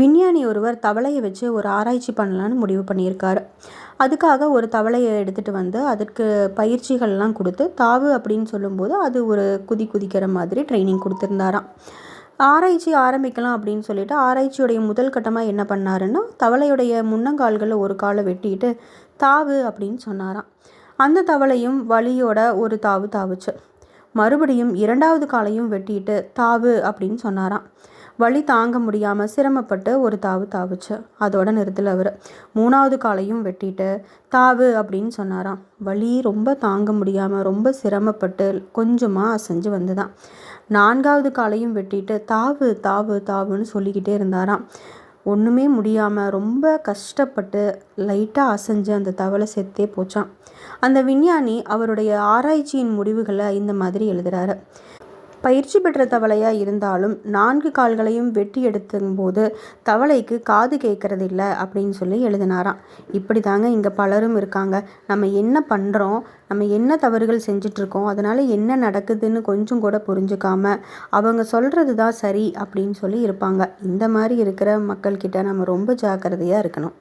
விஞ்ஞானி ஒருவர் தவளையை வச்சு ஒரு ஆராய்ச்சி பண்ணலான்னு முடிவு பண்ணியிருக்காரு. அதுக்காக ஒரு தவளையை எடுத்துகிட்டு வந்து அதற்கு பயிற்சிகள்லாம் கொடுத்து தாவு அப்படின்னு சொல்லும்போது அது ஒரு குதி குதிக்கிற மாதிரி ட்ரைனிங் கொடுத்துருந்தாராம். ஆராய்ச்சி ஆரம்பிக்கலாம் அப்படின்னு சொல்லிட்டு ஆராய்ச்சியுடைய முதல் கட்டமாக என்ன பண்ணாருன்னா தவளையுடைய முன்னங்கால்களில் ஒரு காலை வெட்டிட்டு தாவு அப்படின்னு சொன்னாராம். அந்த தவளையும் வலியோட ஒரு தாவு தாவுச்சு. மறுபடியும் இரண்டாவது காலையும் வெட்டிட்டு தாவு அப்படின்னு சொன்னாராம். வழி தாங்க முடியாமல் சிரமப்பட்டு ஒரு தாவு தாவுச்சு. அதோட நிறுத்தல அவர். மூணாவது காலையும் வெட்டிட்டு தாவு அப்படின்னு சொன்னாராம். வலி ரொம்ப தாங்க முடியாமல் ரொம்ப சிரமப்பட்டு கொஞ்சமாக அசைஞ்சு வந்துதான். நான்காவது காலையும் வெட்டிட்டு தாவு தாவு தாவுன்னு சொல்லிக்கிட்டே இருந்தாராம். ஒன்றுமே முடியாமல் ரொம்ப கஷ்டப்பட்டு லைட்டாக அசைஞ்சு அந்த தவளை செத்தே போச்சான் அந்த விஞ்ஞானி அவருடைய ஆராய்ச்சியின் முடிவுகளை இந்த மாதிரி எழுதுகிறாரு பயிற்சி பெற்ற தவளையாக இருந்தாலும் நான்கு கால்களையும் வெட்டி எடுத்தும்போது தவளைக்கு காது கேட்கறதில்லை அப்படின்னு சொல்லி எழுதினாராம். இப்படி தாங்க இங்கே பலரும் இருக்காங்க. நம்ம என்ன பண்ணுறோம் நம்ம என்ன தவறுகள் செஞ்சிட்ருக்கோம் அதனால் என்ன நடக்குதுன்னு கொஞ்சம் கூட புரிஞ்சுக்காம அவங்க சொல்கிறது தான் சரி அப்படின்னு சொல்லி இருப்பாங்க. இந்த மாதிரி இருக்கிற மக்கள்கிட்ட நம்ம ரொம்ப ஜாக்கிரதையாக இருக்கணும்.